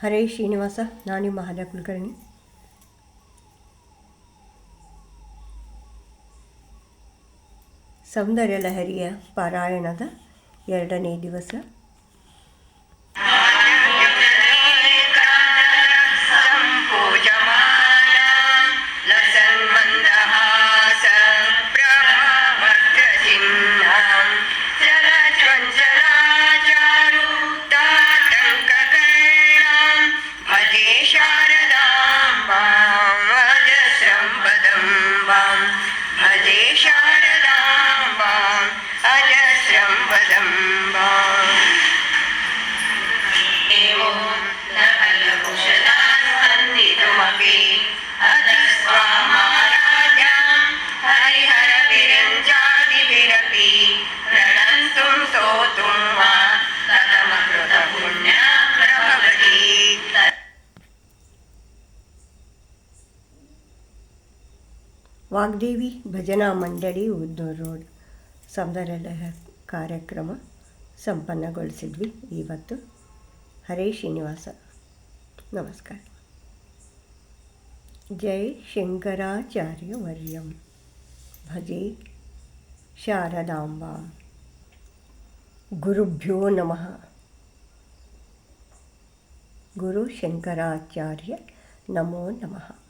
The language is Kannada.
ಹರೇ ಶ್ರೀನಿವಾಸ ನಾನು ಮಹಾದ ಕುಲಕರ್ಣಿ. ಸೌಂದರ್ಯ ಲಹರಿಯ ಪಾರಾಯಣದ ಎರಡನೇ ದಿವಸ. भजे शारदाम्बाम् अजस्रं वदम्बाम् ವಾಗ್ದೇವಿ ಭಜನಾ ಮಂಡಳಿ ಉದ್ದೂರು ರೋಡ್. ಸೌಂದರ್ಯ ಕಾರ್ಯಕ್ರಮ ಸಂಪನ್ನಗೊಳಿಸಿದ್ವಿ ಇವತ್ತು. ಹರೇ ಶ್ರೀನಿವಾಸ, ನಮಸ್ಕಾರ. ಜೈ ಶಂಕರಾಚಾರ್ಯ ವರ್ಯಂ ಭಜೆ ಶಾರದಾಂಬಾ. ಗುರುಭ್ಯೋ ನಮಃ. ಗುರು ಶಂಕರಾಚಾರ್ಯ ನಮೋ ನಮಃ.